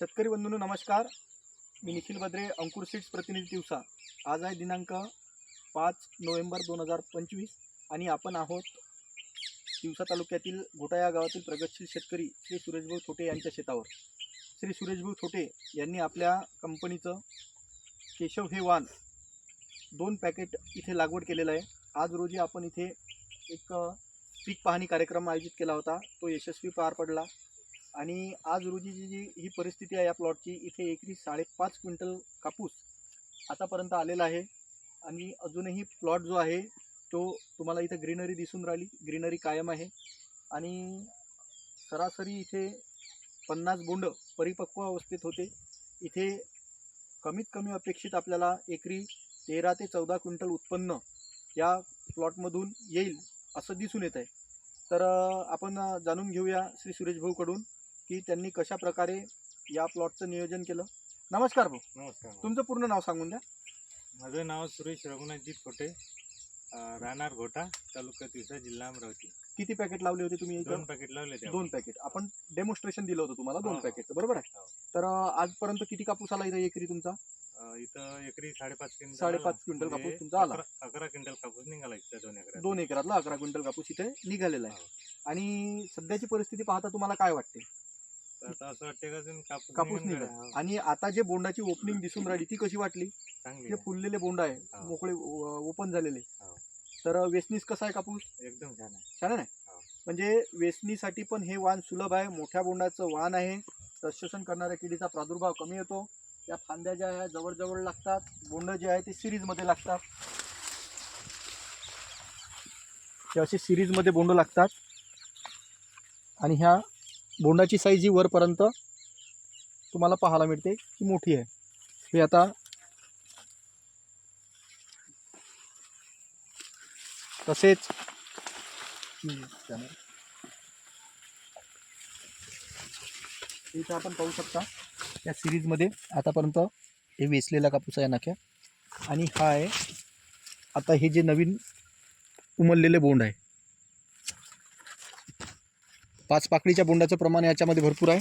शेतकरी बंधूंनो नमस्कार. मी निखिल बद्रे अंकुर सीड्स प्रतिनिधी दिवसा आज आहे दिनांक पाच नोव्हेंबर दोन हजार पंचवीस आणि आपण आहोत दिवसा तालुक्यातील घोटा या गावातील प्रगतशील शेतकरी श्री सुरेशभाऊ थोटे यांच्या शेतावर. श्री सुरेशभाऊ थोटे यांनी आपल्या कंपनीचं केशव हे वाण दोन पॅकेट इथे लागवड केलेलं आहे. आज रोजी आपण इथे एक पीक पाहणी कार्यक्रम आयोजित केला होता. तो यशस्वी पार पडला. आणि आज रोजीची जी ही परिस्थिती आहे या प्लॉटची इथे एकरी साडेपाच क्विंटल कापूस आतापर्यंत आलेला आहे. आणि अजूनही प्लॉट जो आहे तो तुम्हाला इथे ग्रीनरी दिसून राहिली ग्रीनरी कायम आहे. आणि सरासरी इथे पन्नास बोंड परिपक्व अवस्थेत होते. इथे कमीत कमी अपेक्षित आपल्याला एकरी तेरा ते चौदा क्विंटल उत्पन्न या प्लॉटमधून येईल असं दिसून येत आहे. तर आपण जाणून घेऊया श्री सुरेश भाऊकडून. की त्यांनी कशा प्रकारे या प्लॉटचं नियोजन केलं. नमस्कार भाऊ. नमस्कार तुमचं पूर्ण नाव सांगून द्या. माझं नाव सुरेश रघुनाथजी खोटे राहणार घोटा तालुका तिवसा जिल्हा अमरावती. किती पॅकेट लावले होते तुम्ही दोन पॅकेट लावले ते दोन पॅकेट आपण डेमॉन्स्ट्रेशन दिलं होतं तुम्हाला दोन हो, हो. पॅकेट बरोबर आहे? हो. तर आजपर्यंत किती कापूस आला इथं एकरी तुमचा? इथं एकरी साडेपाच क्विंटल साडेपाच. क्विंटल म्हणजे कापूस तुमचा आला. अकरा- क्विंटल कापूस निघाला इथं दोन एकरात. दोन एकरातला अकरा क्विंटल कापूस इथे निघालेला आहे. हो. आणि सध्याची परिस्थिती पाहता तुम्हाला काय वाटते? आता असं वाटतं का अजून कापूस कापूस निघून निघा गेला. हो, आणि आता जे बोंडाची ओपनिंग दिसून राहिली ती कशी वाटली? चांगली जे आहे. फुललेले बोंड आहे हो. मोकळे ओपन झालेले. हो. तर वेसनीस कसा आहे कापूस? एकदम छान आहे. छान आहे? हो. म्हणजे वेचणीसाठी पण हे वाण सुलभ आहे मोठ्या बोंडाचं वाण आहे. प्रशोषण करणाऱ्या किडीचा प्रादुर्भाव कमी होतो. या फांद्या ज्या आहे जवळ जवळ लागतात. बोंड जे आहे ते सिरीजमध्ये लागतात. हे असे सिरीजमध्ये बोंड लागतात. आणि ह्या बोंडाची साईज ही वरपर्यंत तुम्हाला पाहायला मिळते की मोठी आहे. हे आता तसेच इथं आपण पाहू शकता या सिरीजमध्ये आतापर्यंत हे वेचलेला कापूस आहे नाक्या आणि हा आहे आता हे जे नवीन उमललेले बोंड आहे पाच पाकळीच्या बोंडाचं प्रमाण याच्यामध्ये भरपूर आहे.